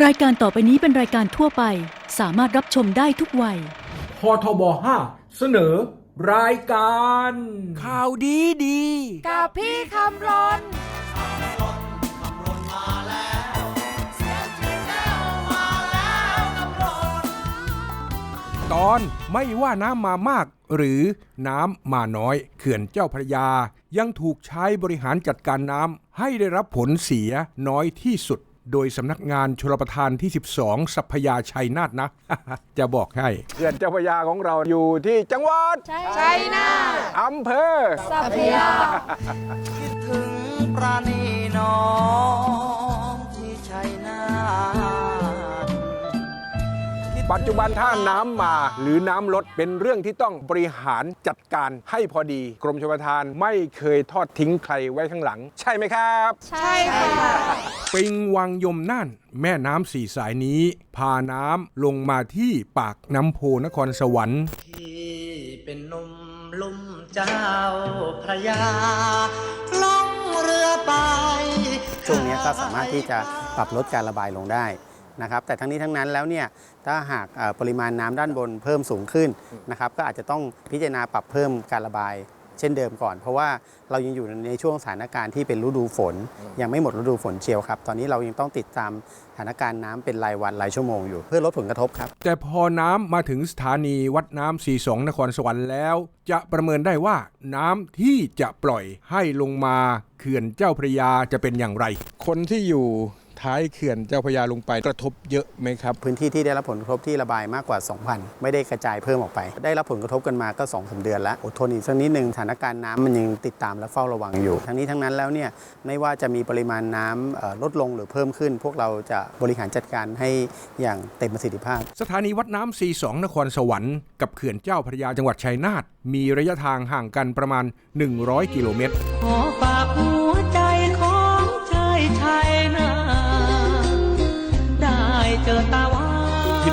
รายการต่อไปนี้เป็นรายการทั่วไป สามารถรับชมได้ทุกวัย พทบ5เสนอ รายการ ข่าวดีดี กับพี่คำรนตอนไม่ว่าน้ำมามาก หรือน้ำมาน้อย เขื่อนเจ้าพระยา ยังถูกใช้บริหารจัดการน้ำให้ได้รับผลเสียน้อยที่สุด โดยสำนักงานชลประทานที่ 12 สัพพยาชัยนาทนะ จะบอกให้เขื่อนเจ้าพระยาของเราอยู่ที่จังหวัดใช่นาอำเภอสัพยาคิดถึงปราณีน้อง ปัจจุบันถ้าน้ำมาหรือน้ำลดเป็นเรื่องที่ต้องบริหารจัดการให้พอดี กรมชลประทานไม่เคยทอดทิ้งใครไว้ข้างหลัง ใช่ไหมครับ ใช่ค่ะปิงวังยมน่านแม่น้ำสี่สายนี้ พาน้ำลงมาที่ปากน้ำโพนครสวรรค์พี่เป็นหนุ่มลุ่มเจ้าพระยาล่องเรือไปช่วงนี้ก็สามารถที่จะปรับลดการระบายลงได้ นะครับแต่ทั้งนี้ทั้งนั้นแล้วเนี่ยถ้าหากเอ่อปริมาณน้ำด้านบนเพิ่มสูงขึ้นนะครับก็อาจจะต้องพิจารณาปรับเพิ่มการระบายเช่นเดิมก่อน เพราะว่าเรายังอยู่ในช่วงสถานการณ์ที่เป็นฤดูฝน ยังไม่หมดฤดูฝนเชียวครับ ตอนนี้เรายังต้องติดตามสถานการณ์น้ำเป็นรายวันรายชั่วโมงอยู่เพื่อลดผลกระทบครับ แต่พอน้ำมาถึงสถานีวัดน้ำสีสองนครสวรรค์แล้ว จะประเมินได้ว่าน้ำที่จะปล่อยให้ลงมาเขื่อนเจ้าพระยาจะเป็นอย่างไร คนที่อยู่ ท้ายเขื่อนเจ้าพระยาลงไปกระทบเยอะไหมครับ พื้นที่ที่ได้รับผลกระทบที่ระบายมากกว่า 2,000 ไม่ได้กระจายเพิ่มออกไป ได้รับผลกระทบกันมาก็2อสเดือนแล้วอดทนอีกสักนิดหนึ่งสถานการณ์น้ำมันยังติดตามและเฝ้าระวังอยู่ ทั้งนี้ทั้งนั้นแล้วเนี่ยไม่ว่าจะมีปริมาณน้ำเอ่อลดลงหรือเพิ่มขึ้น พวกเราจะบริหารจัดการให้อย่างเต็มประสิทธิภาพ สถานีวัดน้ำสีสองนครสวรรค์กับเขื่อนเจ้าพระยาจังหวัดชัยนาทมีระยะทางห่างกันประมาณ 100 กิโลเมตร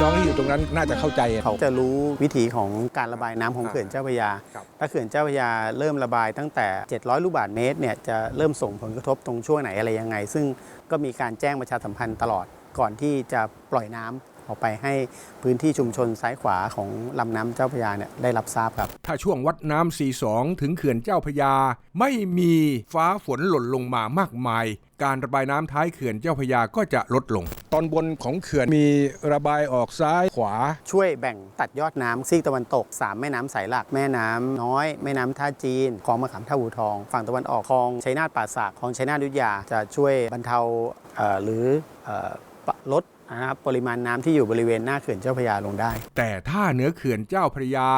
น้องที่อยู่ตรงนั้นน่าจะเข้าใจเขาจะรู้วิธีของการระบายน้ำของเขื่อนเจ้าพระยาครับถ้าเขื่อนเจ้าพระยาเริ่มระบายตั้งแต่ 700 ลูกบาศก์เมตรเนี่ยจะเริ่มส่งผลกระทบตรงช่วงไหนอะไรยังไง ซึ่งก็มีการแจ้งประชาสัมพันธ์ตลอดก่อนที่จะปล่อยน้ำ ออกไปให้พื้นที่ชุมชนซ้ายขวาของลำน้ำเจ้าพระยาเนี่ยได้รับทราบครับ ถ้าช่วงวัดน้ำสีสองถึงเขื่อนเจ้าพระยา ไม่มีฟ้าฝนหล่นลงมามากมาย การระบายน้ำท้ายเขื่อนเจ้าพระยาก็จะลดลง ตอนบนของเขื่อนมีระบายออกซ้ายขวา ช่วยแบ่งตัดยอดน้ำซีกตะวันตก 3 แม่น้ำสายหลักแม่น้ำน้อย แม่น้ำท่าจีนคลองมะขามท่าหูทอง ฝั่งตะวันออกคลองชัยนาทป่าสักคลองชัยนาทอยุธยาจะช่วยบรรเทาเอ่อหรือเอ่อปะลด นะครับปริมาณน้ำที่อยู่บริเวณหน้าเขื่อนเจ้าพระยาลงได้ แต่ถ้าเหนือเขื่อนเจ้าพระยา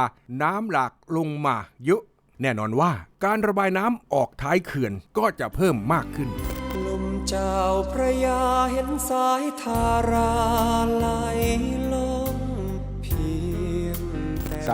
น้ำหลากลงมาเยอะ แน่นอนว่าการระบายน้ำออกท้ายเขื่อนก็จะเพิ่มมากขึ้นลมเจ้าพระยาเห็นสายทาราไหลลงเ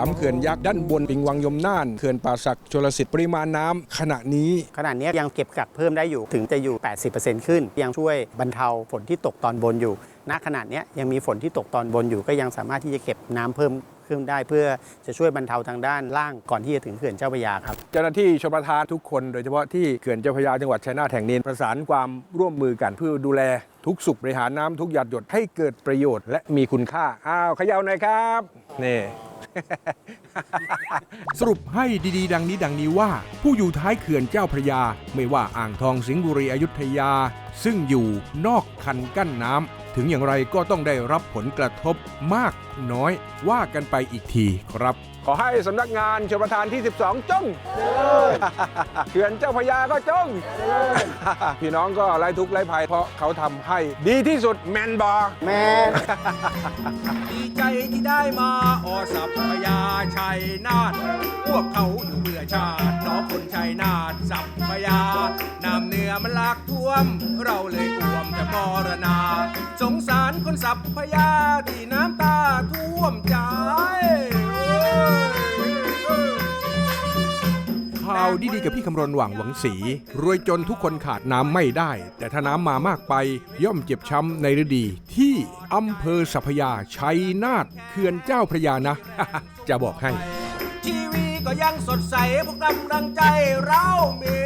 ามเขื่อนยักษ์ด้านบนปิงวังยมน่านเขื่อนป่าศักชลสิทธิ์ปริมาณน้ำ ขณะนี้ขณะนี้ยังเก็บกักเพิ่มได้อยู่ถึงจะอยู่ 80%ขึ้น ยังช่วยบรรเทาฝนที่ตกตอนบนอยู่ณขณะนี้ยังมีฝนที่ตกตอนบนอยู่ก็ยังสามารถที่จะเก็บน้ำเพิ่มขึ้นได้เพื่อจะช่วยบรรเทาทางด้านล่างก่อนที่จะถึงเขื่อนเจ้าพรยาครับเจ้าหน้าที่ชลประทานทุกคนโดยเฉพาะที่เขื่อนเจ้าพรยาจังหวัดชัยนาทแห่งนี้ประสานความร่วมมือกันเพื่อดูแลทุกสุขบริหารน้ำทุกหยาดหยดให้เกิดประโยชน์ และมีคุณค่าอ้าวขยาวหน่อยครับนี่ สรุปให้ดีๆ ดังนี้ดังนี้ว่า ผู้อยู่ท้ายเขื่อนเจ้าพระยา ไม่ว่าอ่างทองสิงห์บุรีอยุธยาซึ่งอยู่นอกคันกั้นน้ำถึงอย่างไรก็ต้องได้รับผลกระทบมากน้อยว่ากันไปอีกทีครับ ขอให้สำนักงานชลประทานที่ 12 จงเขื่อนเจ้าพระยาก็จง พี่น้องก็ไร้ทุกข์ไร้ภัยเพราะเขาทำให้ดีที่สุดแมนบอแม่ดีใจที่ได้มาอสัพพยาชัยนาทพวกเขาอยู่เพื่อชาติน้องคนชัยนาทสัพพยาน้ำเหนือมันหลากท่วมเราเลยอ่วมจะมรณา สงสารคนสัพพยาที่น้ำตาท่วมใจข่าวดีๆกับพี่คำรณหว่างหวังสี รวยจนทุกคนขาดน้ำไม่ได้ แต่ถ้าน้ำมามากไปย่อมเจ็บช้ำในฤดี ที่อำเภอสัพยาชัยนาทเขื่อนเจ้าพระยานะ จะบอกให้ ทีวีก็ยังสดใสพวกกำลังใจเรามี